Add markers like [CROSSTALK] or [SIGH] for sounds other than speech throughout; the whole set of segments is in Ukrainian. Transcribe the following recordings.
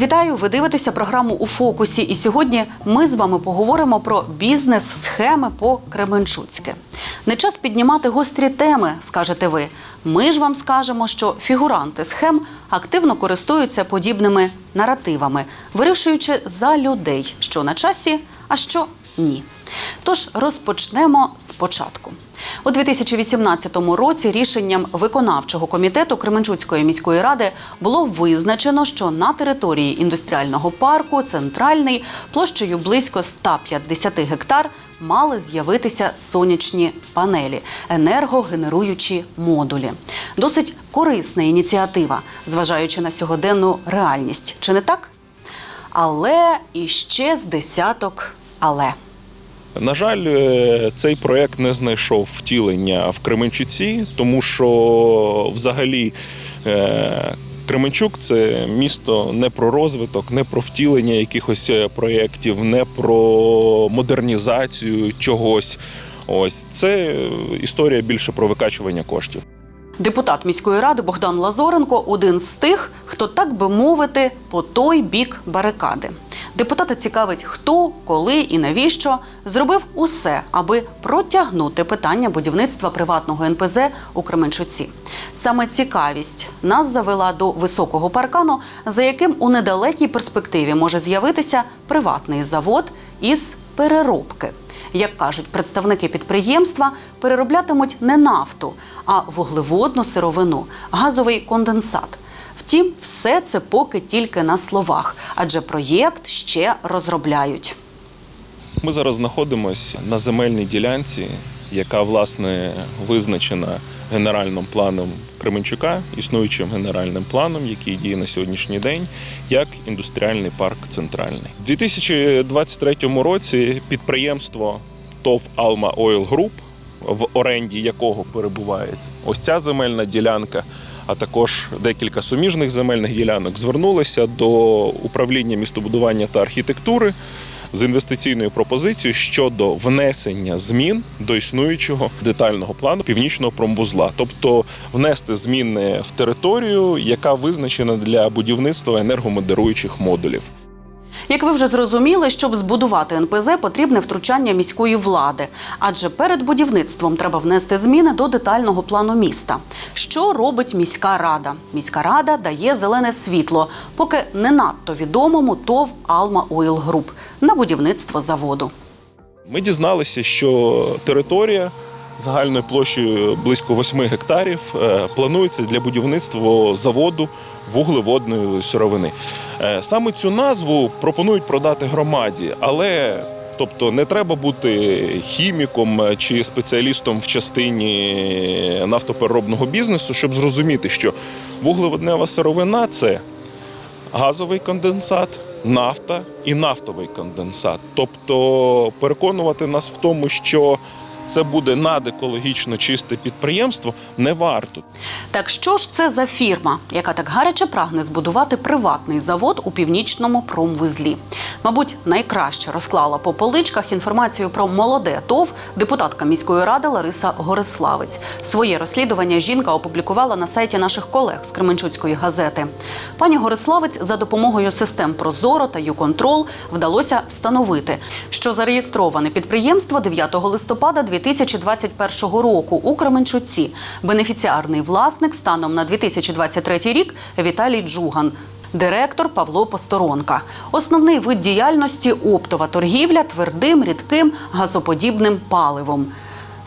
Вітаю! Ви дивитеся програму у фокусі. І сьогодні ми з вами поговоримо про бізнес-схеми по Кременчуцьке. Не час піднімати гострі теми, скажете ви. Ми ж вам скажемо, що фігуранти схем активно користуються подібними наративами, вирішуючи за людей, що на часі, а що ні. Тож розпочнемо спочатку. У 2018 році рішенням виконавчого комітету Кременчуцької міської ради було визначено, що на території індустріального парку центральний площею близько 150 гектар мали з'явитися сонячні панелі, енергогенеруючі модулі. Досить корисна ініціатива, зважаючи на сьогоденну реальність. Чи не так? Але іще з десяток але. На жаль, е, цей проект не знайшов втілення в Кременчуці, тому що взагалі е, Кременчук це місто не про розвиток, не про втілення якихось е, проєктів, не про модернізацію чогось. Ось це історія більше про викачування коштів. Депутат міської ради Богдан Лазоренко один з тих, хто так би мовити, по той бік барикади. Депутата цікавить, хто, коли і навіщо зробив усе, аби протягнути питання будівництва приватного НПЗ у Кременчуці. Саме цікавість нас завела до високого паркану, за яким у недалекій перспективі може з'явитися приватний завод із переробки. Як кажуть представники підприємства, перероблятимуть не нафту, а вуглеводну сировину, газовий конденсат. Втім, все це поки тільки на словах, адже проєкт ще розробляють. Ми зараз знаходимося на земельній ділянці, яка власне визначена генеральним планом Кременчука, існуючим генеральним планом, який діє на сьогоднішній день, як індустріальний парк центральний. У 2023 році підприємство ТОВ Алма Ойл Груп, в оренді якого перебуває ось ця земельна ділянка. А також декілька суміжних земельних ділянок звернулися до управління містобудування та архітектури з інвестиційною пропозицією щодо внесення змін до існуючого детального плану північного промвузла, тобто внести зміни в територію, яка визначена для будівництва енергомодеруючих модулів. Як ви вже зрозуміли, щоб збудувати НПЗ, потрібне втручання міської влади, адже перед будівництвом треба внести зміни до детального плану міста. Що робить міська рада? Міська рада дає зелене світло, поки не надто відомому ТОВ Алма Ойл Груп на будівництво заводу. Ми дізналися, що територія загальною площею близько 8 гектарів е, планується для будівництва заводу вуглеводної сировини. Е, Саме цю назву пропонують продати громаді, але тобто не треба бути хіміком чи спеціалістом в частині нафтопереробного бізнесу, щоб зрозуміти, що вуглеводнева сировина це газовий конденсат, нафта і нафтовий конденсат. Тобто переконувати нас в тому, що це буде надекологічно чисте підприємство, не варто. Так що ж це за фірма, яка так гаряче прагне збудувати приватний завод у північному промвузлі? Мабуть, найкраще розклала по поличках інформацію про молоде ТОВ депутатка міської ради Лариса Гориславець. Своє розслідування жінка опублікувала на сайті наших колег з Кременчуцької газети. Пані Гориславець за допомогою систем Прозоро та ЮКонтрол вдалося встановити, що зареєстроване підприємство 9 листопада 2021 року у Кременчуці. Бенефіціарний власник станом на 2023 рік Віталій Джуган. Директор Павло Посторонка. Основний вид діяльності оптова торгівля твердим, рідким, газоподібним паливом.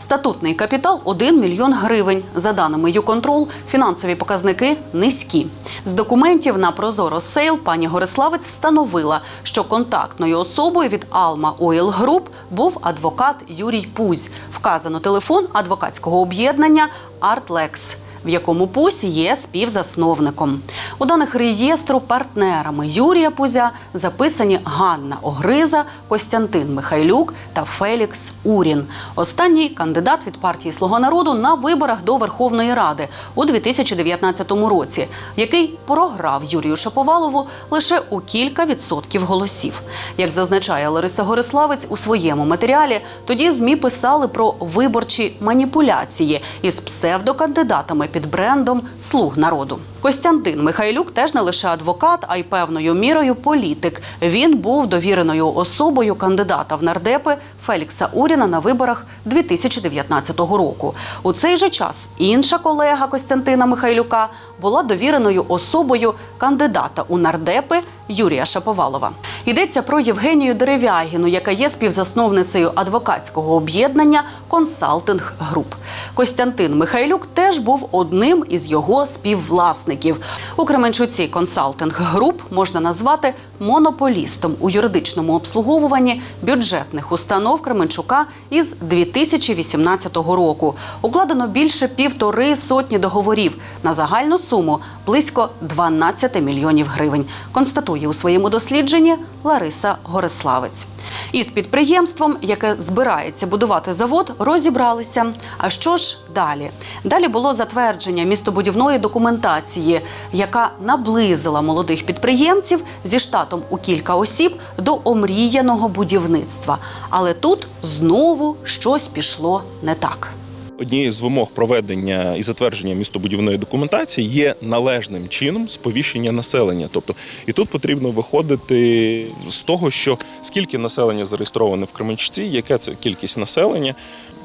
Статутний капітал 1 мільйон гривень. За даними ЮКонтрол, фінансові показники низькі. З документів на Прозоро Сейл пані Гориславець встановила, що контактною особою від Алма Ойл Груп був адвокат Юрій Пузь. Вказано телефон адвокатського об'єднання Артлекс в якому Пусь є співзасновником. У даних реєстру партнерами Юрія Пузя записані Ганна Огриза, Костянтин Михайлюк та Фелікс Урін. Останній кандидат від партії Слуга народу на виборах до Верховної Ради у 2019 році, який програв Юрію Шаповалову лише у кілька відсотків голосів. Як зазначає Лариса Гориславець у своєму матеріалі, тоді змі писали про виборчі маніпуляції із псевдокандидатами під брендом Слуг народу. Костянтин Михайлюк теж не лише адвокат, а й певною мірою політик. Він був довіреною особою кандидата в нардепи Фелікса Уріна на виборах 2019 року. У цей же час інша колега Костянтина Михайлюка була довіреною особою кандидата у нардепи Юрія Шаповалова. Йдеться про Євгенію Дерев'ягіну, яка є співзасновницею адвокатського об'єднання Консалтинг Груп. Костянтин Михайлюк теж був одним із його співвласників. У Кременчуці Консалтинг Груп можна назвати монополістом у юридичному обслуговуванні бюджетних установ Кременчука із 2018 року. Укладено більше півтори сотні договорів на загальну суму близько 12 мільйонів гривень. Констатує у своєму дослідженні Лариса Гориславець. Із підприємством, яке збирається будувати завод, розібралися. А що ж далі? Далі було затвердження містобудівної документації, яка наблизила молодих підприємців зі штатом у кілька осіб до омріяного будівництва. Але тут знову щось пішло не так. Однією з вимог проведення і затвердження містобудівної документації є належним чином сповіщення населення. Тобто, і тут потрібно виходити з того, що скільки населення зареєстроване в Кременчуці, яка це кількість населення.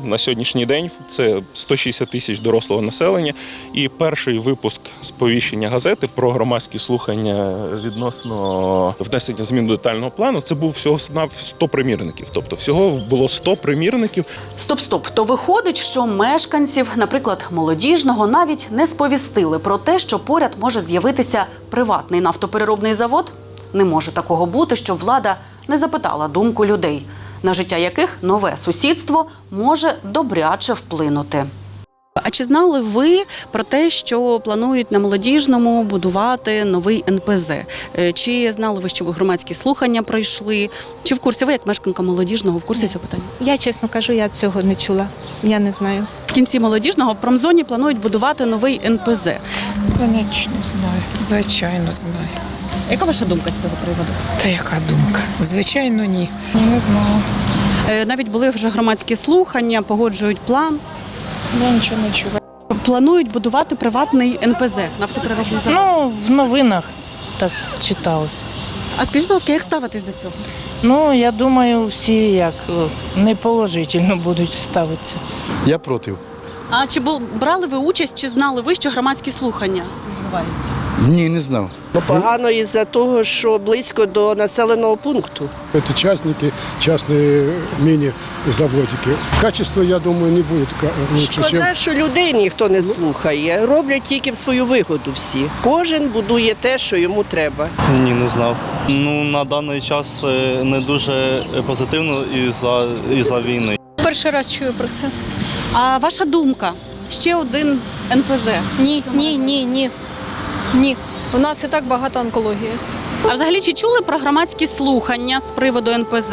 На сьогоднішній день це 160 тисяч дорослого населення. І перший випуск сповіщення газети про громадські слухання відносно внесення змін до детального плану. Це був всього на 100 примірників. Тобто, всього було 100 примірників. Стоп, стоп. То виходить, що мешканців, наприклад, молодіжного, навіть не сповістили про те, що поряд може з'явитися приватний нафтопереробний завод. Не може такого бути, щоб влада не запитала думку людей, на життя яких нове сусідство може добряче вплинути. А чи знали ви про те, що планують на молодіжному будувати новий НПЗ? Е, Чи знали ви, що ви громадські слухання пройшли? Чи в курсі ви, як мешканка молодіжного, в курсі цього питання? Я чесно кажу, я цього не чула. Я не знаю. В кінці молодіжного в промзоні планують будувати новий НПЗ. Конечно, знаю. Звичайно, знаю. Яка ваша думка з цього приводу? Та яка думка? Звичайно, ні. Не знаю. Е, Навіть були вже громадські слухання, погоджують план. Я нічого не чула. Планують будувати приватний НПЗ нафтопереробний завод. Ну, в новинах так читали. А скажіть, будь ласка, як ставитись до цього? Ну, я думаю, всі як е, неположительно будуть ставитися. Я проти. А чи бу- брали ви участь, чи знали ви, що громадські слухання відбуваються? Ні, не знав. Ну, погано із-за того, що близько до населеного пункту. Это частники, частные мини-заводики. Качество, я думаю, не будет ка- лучше, чем... Шкода, що людей ніхто не слухає. Роблять тільки в свою вигоду всі. Кожен будує те, що йому треба. Ні, не знав. Ну на даний час е, не дуже позитивно із-за із-за війни. Перший раз чую про це. А ваша думка? Ще один НПЗ. Ні, ні, ні, ні. Ні. У нас і так багато онкології. А взагалі чи чули про громадські слухання з приводу НПЗ?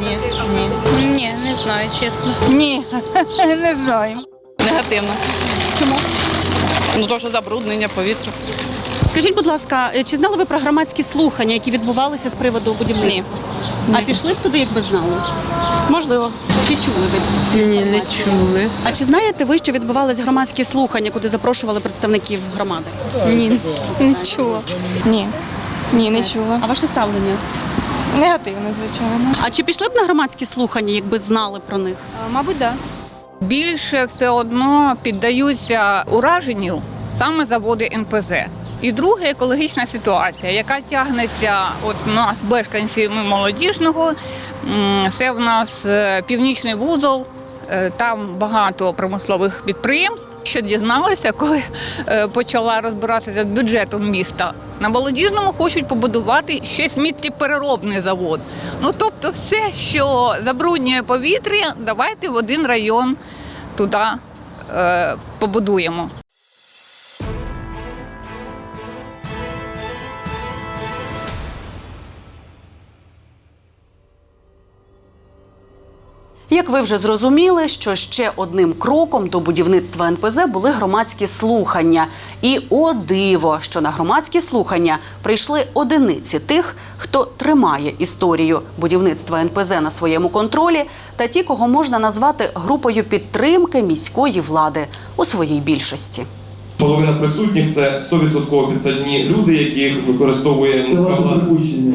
Ні, ні. Ні, не знаю, чесно. Ні, [LAUGHS] не знаю. Негативно. Чому? Ну то, що забруднення повітря. Скажіть, будь ласка, е, чи знали ви про громадські слухання, які відбувалися з приводу будівництва? Ні. А пішли б туди, якби знали? Можливо. Чи чули ви? Ні, не чули. А чи знаєте ви, що відбувались громадські слухання, куди запрошували представників громади? Ні, не чула. Ні. Ні, не чула. А ваше ставлення? Негативно, звичайно. А чи пішли б на громадські слухання, якби знали про них? Мабуть, так. Більше все одно піддаються ураженню саме заводи НПЗ. І друге екологічна ситуація, яка тягнеться от у нас мешканців молодіжного. Це в нас е, північний вузол, е, там багато промислових підприємств. Що дізналася, коли е, почала розбиратися з бюджетом міста. На молодіжному хочуть побудувати ще сміттєпереробний завод. Ну тобто, все, що забруднює повітря, давайте в один район туди е, побудуємо. Як ви вже зрозуміли, що ще одним кроком до будівництва НПЗ були громадські слухання. І о диво, що на громадські слухання прийшли одиниці тих, хто тримає історію будівництва НПЗ на своєму контролі, та ті, кого можна назвати групою підтримки міської влади у своїй більшості. Половина присутніх це 100% підсадні люди, яких використовує міська влада.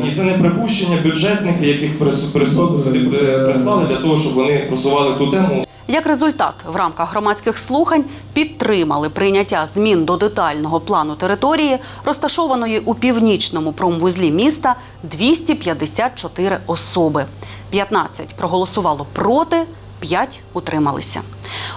Ні, це не припущення, бюджетники, яких прислали для того, щоб вони просували ту тему. Як результат, в рамках громадських слухань підтримали прийняття змін до детального плану території, розташованої у північному промвузлі міста 254 особи. 15 проголосувало проти, 5 утрималися.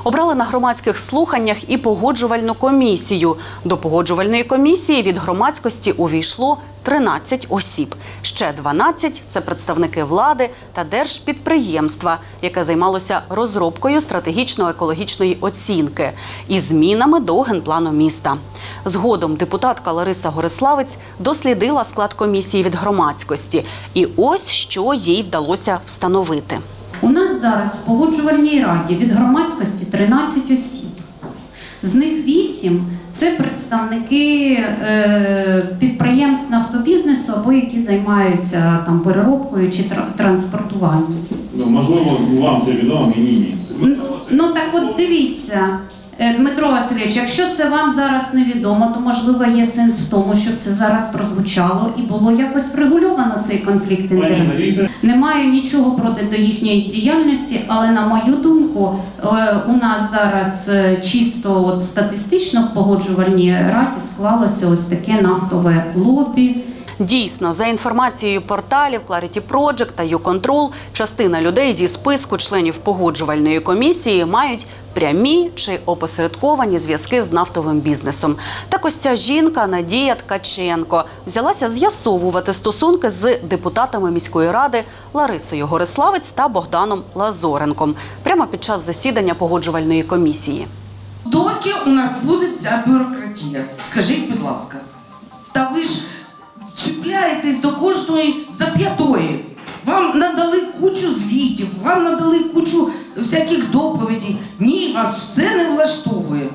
Обрали на громадських слуханнях і погоджувальну комісію. До погоджувальної комісії від громадськості увійшло 13 осіб. Ще 12 – це представники влади та держпідприємства, яке займалося розробкою стратегічно-екологічної оцінки і змінами до генплану міста. Згодом депутатка Лариса Гориславець дослідила склад комісії від громадськості. І ось що їй вдалося встановити. У нас зараз в погоджувальній раді від громадськості 13 осіб. З них 8 – це представники е, підприємств нафтобізнесу або які займаються там переробкою чи тра- транспортуванням. Ну, можливо, вам це відомо, мені ні. Ну, Ну так от дивіться, Дмитро Васильович, якщо це вам зараз невідомо, то можливо є сенс в тому, щоб це зараз прозвучало і було якось врегульовано цей конфлікт інтересів. Не маю нічого проти до їхньої діяльності, але на мою думку, е, у нас зараз е, чисто от статистично в погоджувальній раді склалося ось таке нафтове лобі. Дійсно, за інформацією порталів Clarity Project та YouControl, частина людей зі списку членів погоджувальної комісії мають прямі чи опосередковані зв'язки з нафтовим бізнесом. Так ось ця жінка Надія Ткаченко взялася з'ясовувати стосунки з депутатами міської ради Ларисою Гориславець та Богданом Лазоренком прямо під час засідання погоджувальної комісії. Доки у нас буде ця бюрократія? Скажіть, будь ласка. Та ви ж чіпляєтесь до кожної зап'ятої. Вам надали кучу звітів, вам надали кучу всяких доповідей. Ні, вас все не влаштовує.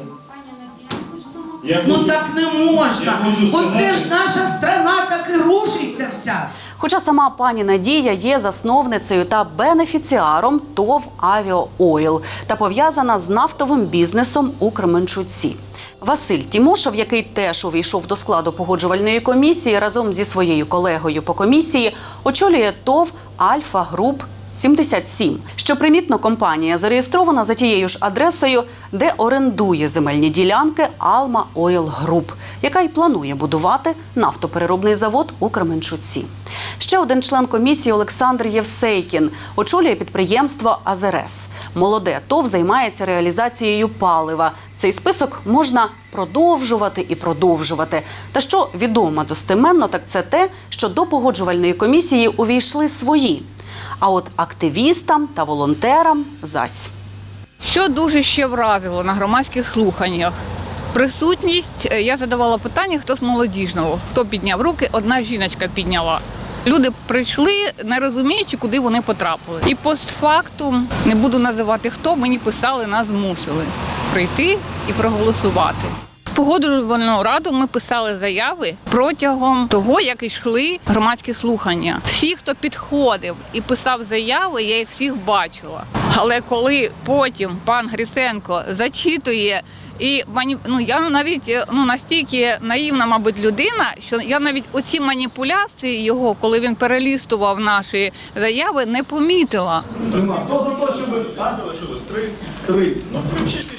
Я Ну хочу- так не можна. Я Оце ж наша страна так і рушиться вся. Хоча сама пані Надія є засновницею та бенефіціаром ТОВ «Авіаойл» та пов'язана з нафтовим бізнесом у Кременчуці. Василь Тімошев, який теж увійшов до складу погоджувальної комісії, разом зі своєю колегою по комісії очолює ТОВ Альфа Груп 77. Що примітно, компанія зареєстрована за тією ж адресою, де орендує земельні ділянки Алма Ойл Груп, яка й планує будувати нафтопереробний завод у Кременчуці. Ще один член комісії Олександр Євсейкін очолює підприємство Азерес. Молоде ТОВ займається реалізацією палива. Цей список можна продовжувати і продовжувати. Та що відомо достеменно, так це те, що до погоджувальної комісії увійшли свої. А от активістам та волонтерам зась. Що дуже ще вразило на громадських слуханнях? Присутність, е, я задавала питання, хто з молодіжного, хто підняв руки, одна жіночка підняла. Люди прийшли, не розуміючи, куди вони потрапили. І постфактум, не буду називати хто, мені писали, нас змусили прийти і проголосувати. Погоджувальну раду ми писали заяви протягом того, як йшли громадські слухання. Всі, хто підходив і писав заяви, я їх всіх бачила. Але коли потім пан Гриценко зачитує і ну, я навіть е, ну, настільки наївна, мабуть, людина, що я навіть оці маніпуляції його, коли він перелістував наші заяви, не помітила. Хто за те, щоб... Три. Три. Ну, включити ще.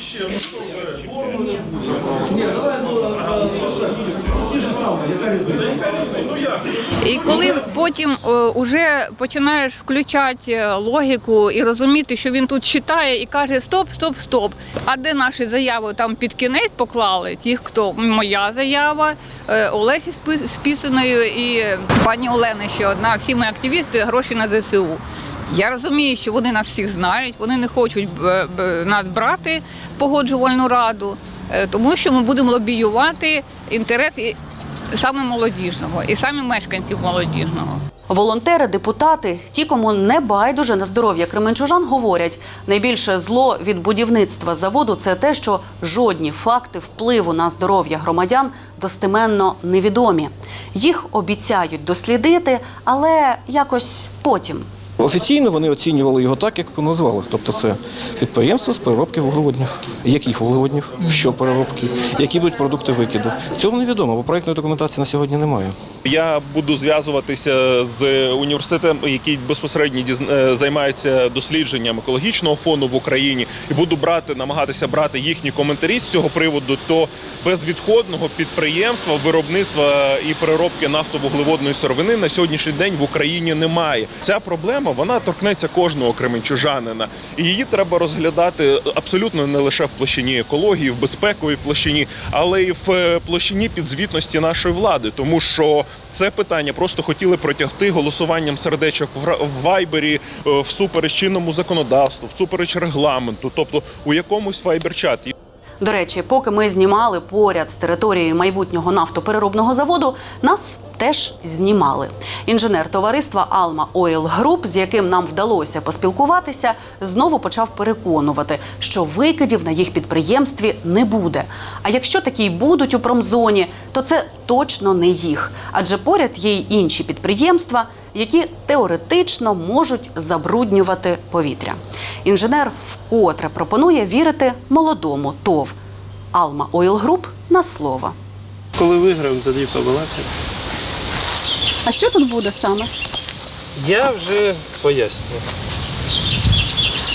І коли потім е, уже починаєш включати е, логіку і розуміти, що він тут читає і каже стоп, стоп, стоп. А де наші заяви там під кінець поклали? Ті, хто моя заява, е, Олесі Спи- Спісиною і пані Олени ще одна. Всі ми активісти гроші на ЗСУ. Я розумію, що вони нас всіх знають, вони не хочуть е, нас брати погоджувальну раду, е, тому що ми будемо лобіювати інтерес саме молодіжного і саме мешканців молодіжного. Волонтери, депутати, ті, кому не байдуже на здоров'я кременчужан, говорять, найбільше зло від будівництва заводу це те, що жодні факти впливу на здоров'я громадян достеменно невідомі. Їх обіцяють дослідити, але якось потім, Офіційно вони оцінювали його так, як назвали. Тобто це підприємство з переробки вуглеводнів. Яких вуглеводнів, що переробки, які будуть продукти викиду. Цьому невідомо, бо проєктної документації на сьогодні немає. Я буду зв'язуватися з університетом, який безпосередньо е, займається дослідженням екологічного фону в Україні, і буду брати, намагатися брати їхні коментарі з цього приводу. То безвідходного підприємства, виробництва і переробки нафтовуглеводної сировини на сьогоднішній день в Україні немає. Ця проблема вона торкнеться кожного кременчужанина, і її треба розглядати абсолютно не лише в площині екології, в безпековій площині, але й в е, площині підзвітності нашої влади, тому що це питання просто хотіли протягти голосуванням сердечок в в вайбері е, всупереч чинному законодавству, всупереч регламенту, тобто у якомусь вайбер-чаті. До речі, поки ми знімали поряд з територією майбутнього нафтопереробного заводу, нас теж знімали. Інженер товариства Alma Oil Group, з яким нам вдалося поспілкуватися, знову почав переконувати, що викидів на їх підприємстві не буде. А якщо такі й будуть у промзоні, то це точно не їх, адже поряд є й інші підприємства, які теоретично можуть забруднювати повітря. Інженер вкотре пропонує вірити молодому ТОВ Alma Oil Group на слово. Коли виграємо, тоді побалакаємо. А що тут буде саме? Я вже пояснюю.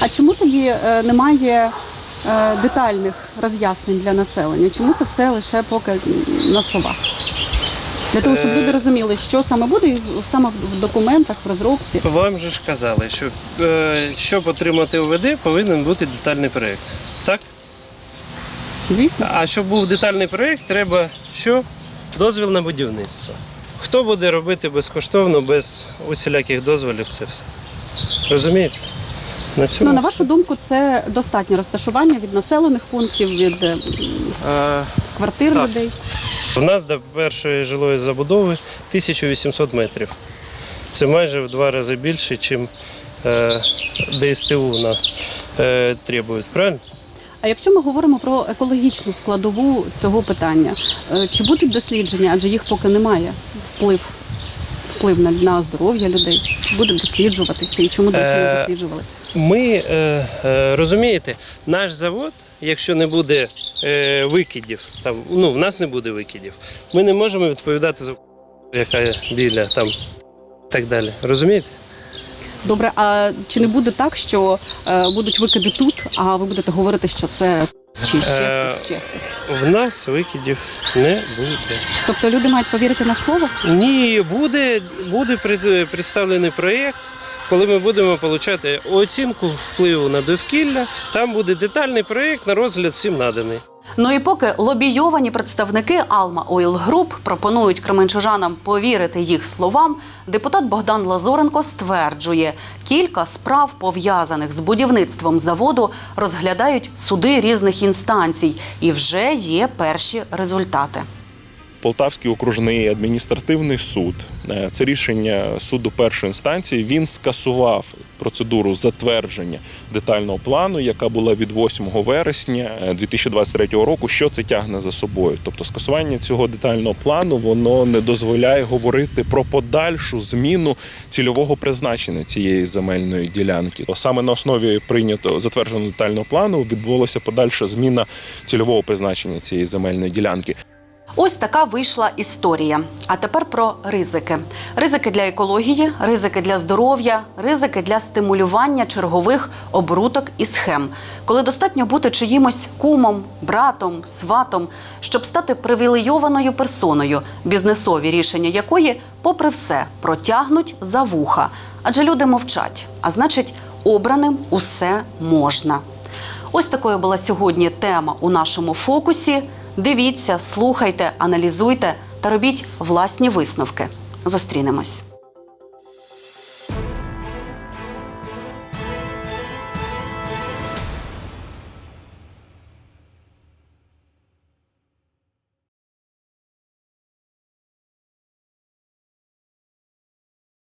А чому тоді е, немає е, детальних роз'яснень для населення? Чому це все лише поки на словах? Для того, щоб Е. люди розуміли, що саме буде і саме в документах, в розробці. Вам же ж казали, що е, щоб отримати ОВД, повинен бути детальний проєкт. Так? Звісно. А щоб був детальний проєкт, треба що? Дозвіл на будівництво. Хто буде робити безкоштовно, без усіляких дозволів це все? Розумієте? На цьому Ну, на вашу думку, це достатнє розташування від населених пунктів, від е, Е, квартир Так. людей. У нас до першої жилої забудови 1800 метрів. Це майже в два рази більше, ніж е, ДСТУ на, е, требують. Правильно? А якщо ми говоримо про екологічну складову цього питання, е, чи будуть дослідження, адже їх поки немає, вплив, вплив на, на здоров'я людей, чи буде досліджуватися і чому досі не Е, досліджували? Ми е, розумієте, наш завод, якщо не буде викидів, там ну в нас не буде викидів, ми не можемо відповідати за яка біля там так далі. Розумієте? Добре, а чи не буде так, що е, будуть викиди тут, а ви будете говорити, що це чи ще Е, хтось, ще хтось? В нас викидів не буде. Тобто люди мають повірити на слово? Ні, буде, буде пред- представлений проєкт, коли ми будемо отримати оцінку впливу на довкілля. Там буде детальний проєкт на розгляд всім наданий. Ну і поки лобійовані представники Алма Ойл Груп пропонують кременчужанам повірити їх словам, депутат Богдан Лазоренко стверджує, кілька справ пов'язаних з будівництвом заводу розглядають суди різних інстанцій, і вже є перші результати. Полтавський окружний адміністративний суд. е, Це рішення суду першої інстанції. Він скасував процедуру затвердження детального плану, яка була від 8 вересня е, 2023 року. Що це тягне за собою? Тобто, скасування цього детального плану воно не дозволяє говорити про подальшу зміну цільового призначення цієї земельної ділянки. Саме на основі прийнятого затвердженого детального плану відбулася подальша зміна цільового призначення цієї земельної ділянки. Ось така вийшла історія. А тепер про ризики: ризики для екології, ризики для здоров'я, ризики для стимулювання чергових оборудок і схем, коли достатньо бути чиїмось кумом, братом, сватом, щоб стати привілейованою персоною, бізнесові рішення якої, попри все, протягнуть за вуха. Адже люди мовчать, а значить, обраним усе можна. Ось такою була сьогодні тема у нашому фокусі. Дивіться, слухайте, аналізуйте та робіть власні висновки. Зустрінемось.